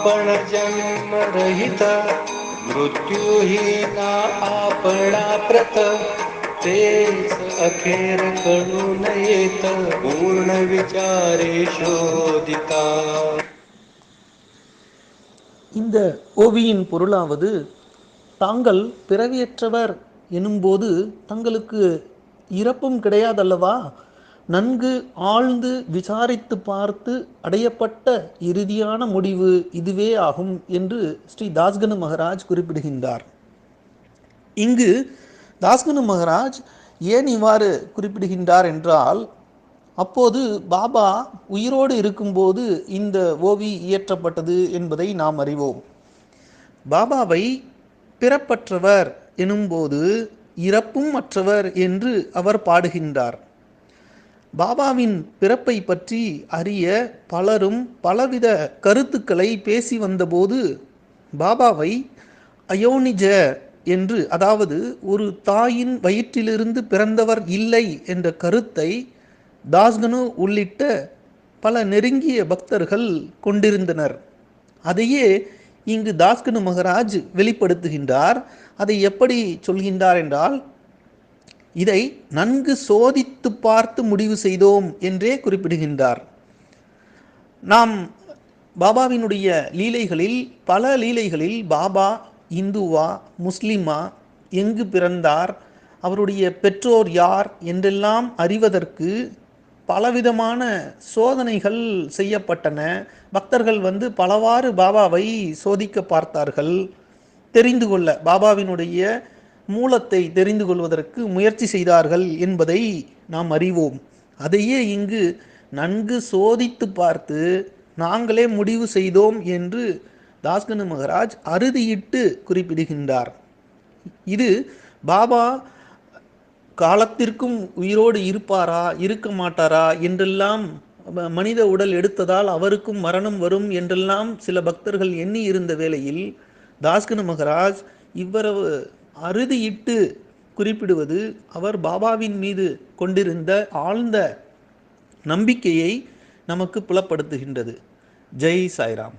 पण जन्म रहित मृत्यूहीना आपणा प्रत तेच अखेर कळून येत पूर्ण विचारे शोधिता இந்த ஓவியின் பொருளாவது தாங்கள் பிறவியற்றவர் எனும்போது தங்களுக்கு இறப்பும் கிடையாதல்லவா நன்கு ஆழ்ந்து விசாரித்து பார்த்து அடையப்பட்ட இறுதியான முடிவு இதுவே ஆகும் என்று ஸ்ரீ தாஸ்கனு மகராஜ் குறிப்பிடுகின்றார். இங்கு தாஸ்கனு மகராஜ் ஏன் இவ்வாறு குறிப்பிடுகின்றார் என்றால் அப்போது பாபா உயிரோடு இருக்கும்போது இந்த ஓவி இயற்றப்பட்டது என்பதை நாம் அறிவோம். பாபாவை பிறப்பற்றவர் எனும்போது இறப்பும் அற்றவர் என்று அவர் பாடுகின்றார். பாபாவின் பிறப்பை பற்றி அறிய பலரும் பலவித கருத்துக்களை பேசி வந்தபோது பாபாவை அயோனிஜ என்று அதாவது ஒரு தாயின் வயிற்றிலிருந்து பிறந்தவர் இல்லை என்ற கருத்தை தாஸ்கனு உள்ளிட்ட பல நெருங்கிய பக்தர்கள் கொண்டிருந்தனர். அதையே இங்கு தாஸ்கனு மகராஜ் வெளிப்படுத்துகின்றார். அதை எப்படி சொல்கின்றார் என்றால் இதை நன்கு சோதித்து பார்த்து முடிவு செய்தோம் என்றே குறிப்பிடுகின்றார். நாம் பாபாவினுடைய லீலைகளில் பல லீலைகளில் பாபா இந்துவா முஸ்லிமா எங்கு பிறந்தார் அவருடைய பெற்றோர் யார் என்றெல்லாம் அறிவதற்கு பலவிதமான சோதனைகள் செய்யப்பட்டன. பக்தர்கள் வந்து பலவாறு பாபாவை சோதிக்க பார்த்தார்கள். தெரிந்து கொள்ள பாபாவினுடைய மூலத்தை தெரிந்து கொள்வதற்கு முயற்சி செய்தார்கள் என்பதை நாம் அறிவோம். அதையே இங்கு நன்கு சோதித்து பார்த்து நாங்களே முடிவு செய்தோம் என்று தாஸ்கனு மகராஜ் அறுதியிட்டு குறிப்பிடுகின்றார். இது பாபா காலத்திற்கும் உயிரோடு இருப்பாரா இருக்க மாட்டாரா என்றெல்லாம் மனித உடல் எடுத்ததால் அவருக்கும் மரணம் வரும் என்றெல்லாம் சில பக்தர்கள் எண்ணி இருந்த வேளையில் தாஸ்கனு மகராஜ் இவ்வளவு அறுதியிட்டு குறிப்பிடுவது அவர் பாபாவின் மீது கொண்டிருந்த ஆழ்ந்த நம்பிக்கையை நமக்கு புலப்படுத்துகின்றது. ஜெய் சாய்ராம்.